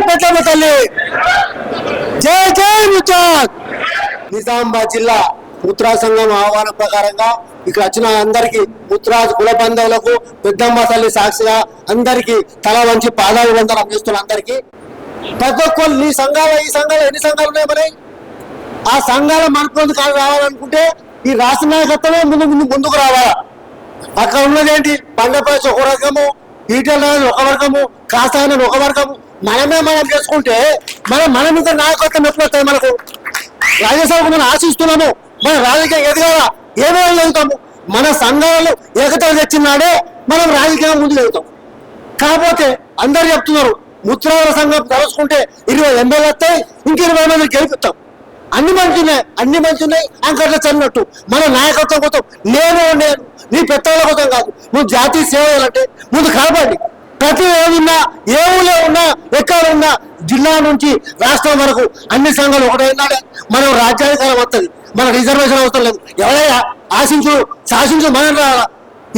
పెద్దమ్మ తల్లి! జై జై ముచాద్ నిజామాబాద్ జిల్లా ముత్రా సంఘం ఆహ్వానం ప్రకారంగా ఇక్కడ వచ్చిన అందరికి ముత్రాజ్ కుల బంధువులకు పెద్దమ్మ తల్లి సాక్షిగా అందరికి తల వంచి పాదాభివందనం చేస్తున్న అందరికి. ప్రతి ఒక్కరు నీ సంఘాలు ఈ సంఘాలు ఎన్ని సంఘాలు ఉన్నాయి మరి? ఆ సంఘాల మనకు రావాలనుకుంటే ఈ రాష్ట్ర నాయకత్వమే ముందు ముందు ముందుకు రావాలా? అక్కడ ఉన్నది ఏంటి? బండపేసి ఒక రకము ఈటల ఒక వర్గము కాసాయన ఒక వర్గము. మనమే మనం చేసుకుంటే మనం మన మీద నాయకత్వం ఎప్పుడు మనకు? రాజ్యసభకు మనం ఆశిస్తున్నాము. మన రాజకీయం ఎదగాల ఏమో వెళ్తాము మన సంఘాలు ఏకత తెచ్చినాడే మనం రాజకీయం ముందు వెళ్తాం. కాకపోతే అందరు చెప్తున్నారు ముత్రాల సంఘం కలుసుకుంటే ఇరవై ఎమ్మెల్యే వస్తాయి ఇంక ఇరవై మంది గెలిపిస్తాం. అన్ని మంచి ఉన్నాయి అన్ని మంచి ఉన్నాయి అంకట్ల చన్నట్టు మన నాయకత్వం కోసం నేను నేను నీ పెద్దల కోసం కాదు. నువ్వు జాతీయ సేవ చేయాలంటే ముందు కలపండి. ప్రతి ఏమున్నా ఏ ఊళ్ళో ఉన్నా ఎక్కడ ఉన్నా జిల్లా నుంచి రాష్ట్రం వరకు అన్ని సంఘాలు ఒకటైనాడే. మనం రాజ్యాధికారం వస్తుంది మన రిజర్వేషన్ అవసరం లేదు. ఎవరైనా ఆశించు శాసించు మనం రావాలా?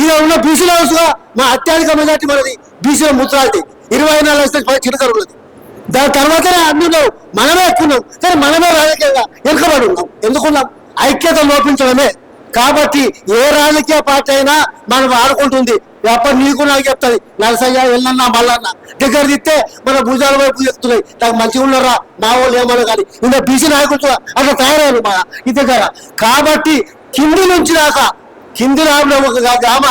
ఇది ఉన్న బీసీలో హౌస్గా మా అత్యధిక మెజార్టీ మనది బీసీల ముత్రాలది. ఇరవై నాలుగు లక్షల చిరకరు దాని తర్వాతనే అన్ని ఉన్నాం మనమే ఎక్కున్నాం కానీ మనమే రాజకీయంగా వెనుకబడి ఉన్నాం ఎందుకున్నాం? ఐక్యత లోపించడమే. కాబట్టి ఏ రాజకీయ పార్టీ అయినా మనం ఆడుకుంటుంది. వ్యాపారం నీకు నాకు చెప్తుంది. నరసయ్య వెళ్ళన్న మల్లన్న. దగ్గర తిస్తే మన భుజాల వైపు చెప్తున్నాయి. నాకు మంచిగా ఉన్నారా? మా వాళ్ళు ఏమన్నా కానీ. ఇంకా బీసీ నాయకులు అట్లా తయారయ్యారు మా ఈ దగ్గర. కాబట్టి కింది నుంచి దాకా కింది రావడం ఒక గ్రామ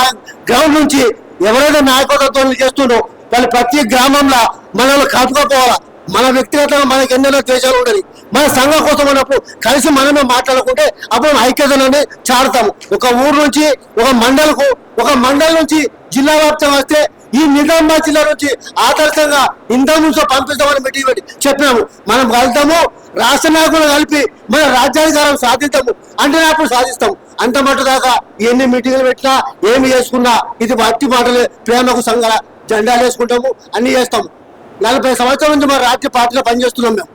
గ్రౌండ్ నుంచి ఎవరైతే నాయకత్వం చేస్తుండో వాళ్ళు ప్రతి గ్రామంలో మనల్ని కలుపుకోపోవాలా మన వ్యక్తిగతంగా మనకి ఎన్నెన్నో ద్వేషాలు ఉండదు మన సంఘం కోసం ఉన్నప్పుడు కలిసి మనమే మాట్లాడుకుంటే అప్పుడు ఐక్యతలోనే చాడతాము ఒక ఊరు నుంచి ఒక మండలకు ఒక మండలం నుంచి జిల్లా వ్యాప్తం వస్తే ఈ నిజామాబాద్ జిల్లా నుంచి ఆదర్శంగా ఇంతకు నుంచి పంపిస్తామని మీటింగ్ పెట్టి చెప్పినాము. మనం కలుతాము రాష్ట్ర నాయకులు కలిపి మన రాజ్యాధికారం సాధిస్తాము అంటే అప్పుడు సాధిస్తాము. అంత మటు దాకా ఎన్ని మీటింగ్లు పెట్టినా ఏమి చేసుకున్నా ఇది వట్టి మాటలే ప్రేమకు సంఘాల జెండాలు వేసుకుంటాము అన్ని చేస్తాము. నలభై సంవత్సరాల నుంచి మన రాజ్య పార్టీలో పనిచేస్తున్నాం మేము.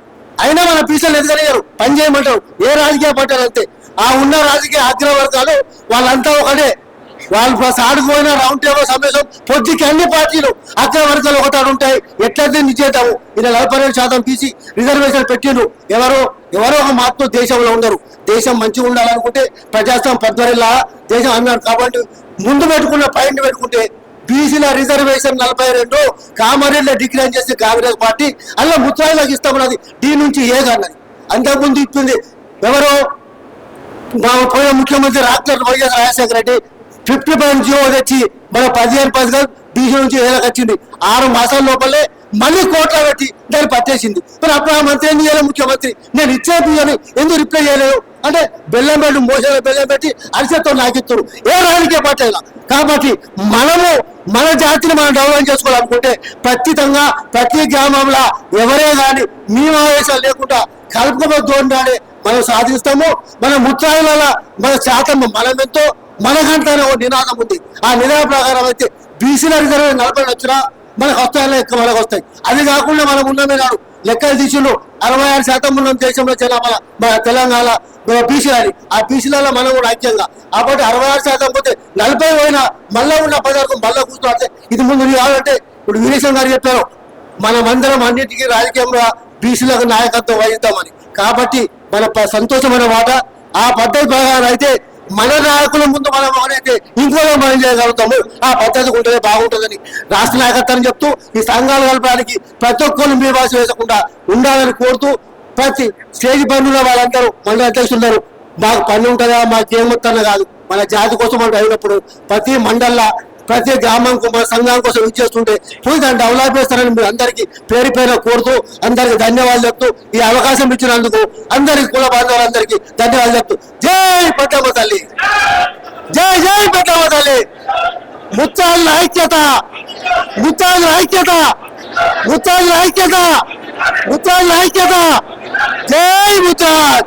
అయినా మన పీసీలు ఎదగలేరు పని చేయమంటారు. ఏ రాజకీయ పార్టీలు అంతే. ఆ ఉన్న రాజకీయ అగ్రవర్గాలు వాళ్ళంతా ఒకటే. వాళ్ళు ప్లస్ ఆడుకుపోయిన రౌండ్ టేబుల్ సమావేశం. పొద్దుకి అన్ని పార్టీలు అగ్రవర్గాలు ఒకటాడు ఉంటాయి. ఎట్లయితే నిశ్చేద్దాము ఇలా నలభై రెండు శాతం తీసి రిజర్వేషన్ పెట్టిండ్రు ఎవరో ఎవరో ఒక మాత్రం దేశంలో ఉండరు. దేశం మంచిగా ఉండాలనుకుంటే ప్రజాస్వామ్యం పద్వరిలా దేశం అన్నారు కాబట్టి ముందు పెట్టుకున్న పాయింట్ పెట్టుకుంటే బీసీల రిజర్వేషన్ నలభై రెండు కామారెడ్డిలో డిక్లైన్ చేసి కాంగ్రెస్ పార్టీ అలా ముత్రాయిలకు ఇస్తామన్నది. డీ నుంచి ఏ కన్నది అంతకుముందు ఇచ్చింది ఎవరో? మా పోయిన ముఖ్యమంత్రి రాష్ట్ర YS Rajasekhara Reddy. Fifty percent GO తెచ్చి మన పదిహేను పథకాలు బీసీ నుంచి ఏళ్ళకి వచ్చింది. ఆరు మాసాల లోపలే మళ్ళీ కోట్ల పెట్టి దాన్ని పట్టేసింది. మరి అప్పుడు ఆ మంత్రి ఏం చేయాలి? ముఖ్యమంత్రి. నేను ఇచ్చే బియ్యాన్ని ఎందుకు రిప్లై చేయలేదు? అంటే బెల్లం పెట్టి మోసాల బెల్లం పెట్టి అరిసెత్తో నాకిస్తారు ఏ రాజకీయ పార్టీ కాబట్టి మనము మన జాతిని మనం డెవలప్ చేసుకోవాలనుకుంటే ఖచ్చితంగా ప్రతి గ్రామంలో ఎవరే కానీ మీ ఆవేశాలు లేకుండా కలుపుకోబోతుండాలి మనం సాధిస్తాము. మన ముత్యాల మన శాతం మనం ఎంతో. మనకంటానే ఓ నినాదం ఉంది. ఆ నినాద ప్రకారం అయితే బీసీల రిజర్వ్ నలభై వచ్చినా మనకు వస్తాయని ఎక్కువ మనకు వస్తాయి. అది కాకుండా మనం ఉన్నమే నాడు లెక్కలు తీసిండు అరవై ఆరు శాతం ఉన్న దేశంలో జనాభా మన తెలంగాణ బీసీలని ఆ బీసీలలో మనం కూడా ఐక్యంగా. కాబట్టి అరవై ఆరు శాతం పోతే నలభై పోయినా మళ్ళీ ఉన్న పదార్థం మళ్ళీ కూర్చోవాలి ఇది ముందు కావాలంటే ఇప్పుడు వీరేశం గారు చెప్పారు మనమందరం అన్నిటికీ రాజకీయంగా బీసీలకు నాయకత్వం వహిద్దామని. కాబట్టి మన సంతోషమైన మాట. ఆ పద్ధతి ప్రకారం అయితే మన నాయకుల ముందు మనం అనేది ఇంకోలో మనం చేయగలుగుతాము ఆ పద్ధతి ఉంటేనే బాగుంటుందని రాష్ట్ర నాయకత్వాన్ని చెప్తూ ఈ సంఘాలు కలపడానికి ప్రతి ఒక్కరు మీ భాష వేసకుండా ఉండాలని కోరుతూ ప్రతి స్టేజ్ పనుల వాళ్ళందరూ మండలి అధ్యక్షులు మాకు పని ఉంటుందా? మాకు ఏమొస్తుందో కాదు. మన జాతి కోసం మనం అయినప్పుడు ప్రతి మండల్లా ప్రతి గ్రామం మన సంఘం కోసం ఇచ్చేస్తుంటే పోయి దాన్ని డెవలప్ చేస్తారని మీరు అందరికీ పేరు పేరు కోరుతూ అందరికి ధన్యవాదాలు చెప్తూ ఈ అవకాశం ఇచ్చినందుకు అందరికి కుల బాంధవులందరికీ ధన్యవాదాలు చెప్తూ. జై పట్టమ్మ తల్లి. జై జై పట్టమ్మ తల్లి. ముత్యాల ఐక్యత. ముత్యాల ఐక్యత. ముత్యాల ఐక్యత. ముత్యాల ఐక్యత. జై ముత్యాల్